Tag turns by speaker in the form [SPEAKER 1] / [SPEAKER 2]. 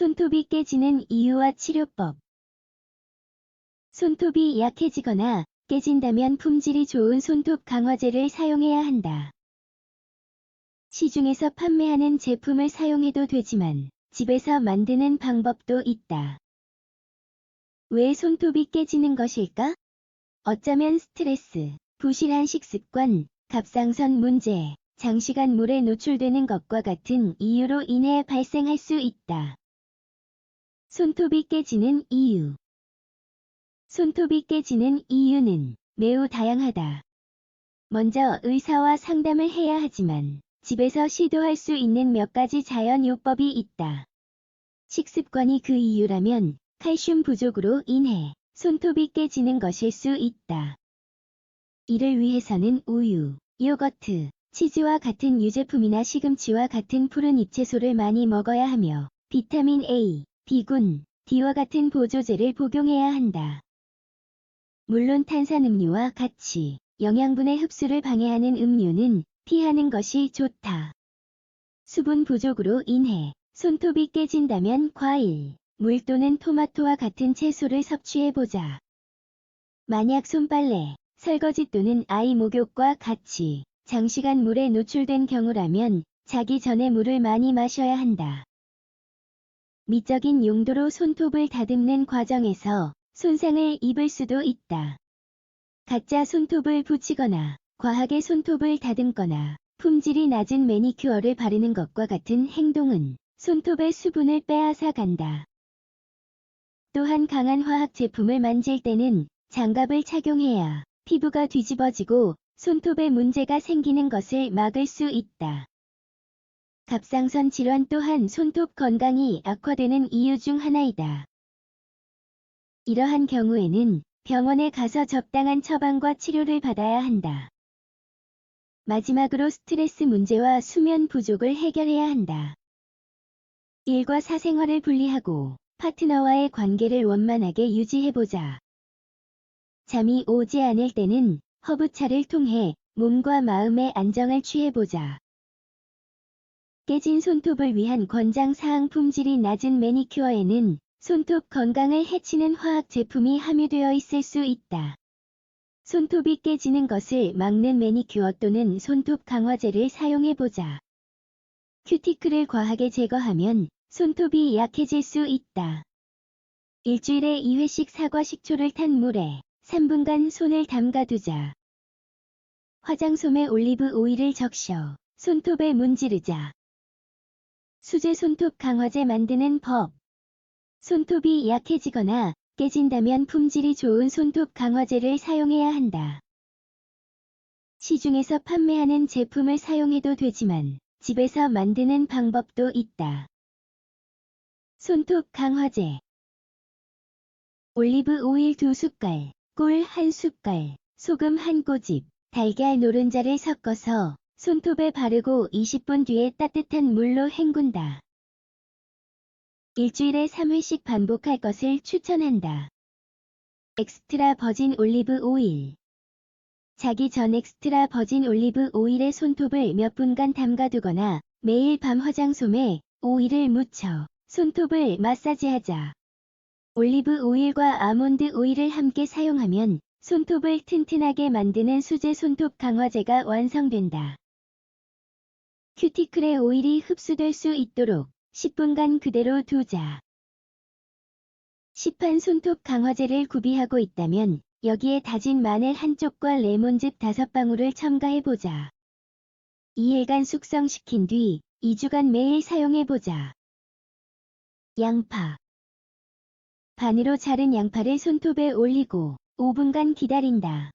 [SPEAKER 1] 손톱이 깨지는 이유와 치료법. 손톱이 약해지거나 깨진다면 품질이 좋은 손톱 강화제를 사용해야 한다. 시중에서 판매하는 제품을 사용해도 되지만 집에서 만드는 방법도 있다. 왜 손톱이 깨지는 것일까? 어쩌면 스트레스, 부실한 식습관, 갑상선 문제, 장시간 물에 노출되는 것과 같은 이유로 인해 발생할 수 있다. 손톱이 깨지는 이유 손톱이 깨지는 이유는 매우 다양하다. 먼저 의사와 상담을 해야 하지만 집에서 시도할 수 있는 몇 가지 자연요법이 있다. 식습관이 그 이유라면 칼슘 부족으로 인해 손톱이 깨지는 것일 수 있다. 이를 위해서는 우유, 요거트, 치즈와 같은 유제품이나 시금치와 같은 푸른 잎채소를 많이 먹어야 하며 비타민 A, B군, D와 같은 보조제를 복용해야 한다. 물론 탄산음료와 같이 영양분의 흡수를 방해하는 음료는 피하는 것이 좋다. 수분 부족으로 인해 손톱이 깨진다면 과일, 물 또는 토마토와 같은 채소를 섭취해보자. 만약 손빨래, 설거지 또는 아이 목욕과 같이 장시간 물에 노출된 경우라면 자기 전에 물을 많이 마셔야 한다. 미적인 용도로 손톱을 다듬는 과정에서 손상을 입을 수도 있다. 가짜 손톱을 붙이거나 과하게 손톱을 다듬거나 품질이 낮은 매니큐어를 바르는 것과 같은 행동은 손톱의 수분을 빼앗아 간다. 또한 강한 화학 제품을 만질 때는 장갑을 착용해야 피부가 뒤집어지고 손톱에 문제가 생기는 것을 막을 수 있다. 갑상선 질환 또한 손톱 건강이 악화되는 이유 중 하나이다. 이러한 경우에는 병원에 가서 적당한 처방과 치료를 받아야 한다. 마지막으로 스트레스 문제와 수면 부족을 해결해야 한다. 일과 사생활을 분리하고 파트너와의 관계를 원만하게 유지해보자. 잠이 오지 않을 때는 허브차를 통해 몸과 마음의 안정을 취해보자. 깨진 손톱을 위한 권장 사항 품질이 낮은 매니큐어에는 손톱 건강을 해치는 화학 제품이 함유되어 있을 수 있다. 손톱이 깨지는 것을 막는 매니큐어 또는 손톱 강화제를 사용해보자. 큐티클을 과하게 제거하면 손톱이 약해질 수 있다. 일주일에 2회씩 사과 식초를 탄 물에 3분간 손을 담가두자. 화장솜에 올리브 오일을 적셔 손톱에 문지르자. 수제 손톱 강화제 만드는 법. 손톱이 약해지거나 깨진다면 품질이 좋은 손톱 강화제를 사용해야 한다. 시중에서 판매하는 제품을 사용해도 되지만 집에서 만드는 방법도 있다. 손톱 강화제 올리브 오일 2숟갈, 꿀 1숟갈, 소금 1꼬집, 달걀 노른자를 섞어서 손톱에 바르고 20분 뒤에 따뜻한 물로 헹군다. 일주일에 3회씩 반복할 것을 추천한다. 엑스트라 버진 올리브 오일 자기 전 엑스트라 버진 올리브 오일에 손톱을 몇 분간 담가두거나 매일 밤 화장솜에 오일을 묻혀 손톱을 마사지하자. 올리브 오일과 아몬드 오일을 함께 사용하면 손톱을 튼튼하게 만드는 수제 손톱 강화제가 완성된다. 큐티클의 오일이 흡수될 수 있도록 10분간 그대로 두자. 시판 손톱 강화제를 구비하고 있다면 여기에 다진 마늘 한쪽과 레몬즙 5방울을 첨가해보자. 2일간 숙성시킨 뒤 2주간 매일 사용해보자. 양파 반으로 자른 양파를 손톱에 올리고 5분간 기다린다.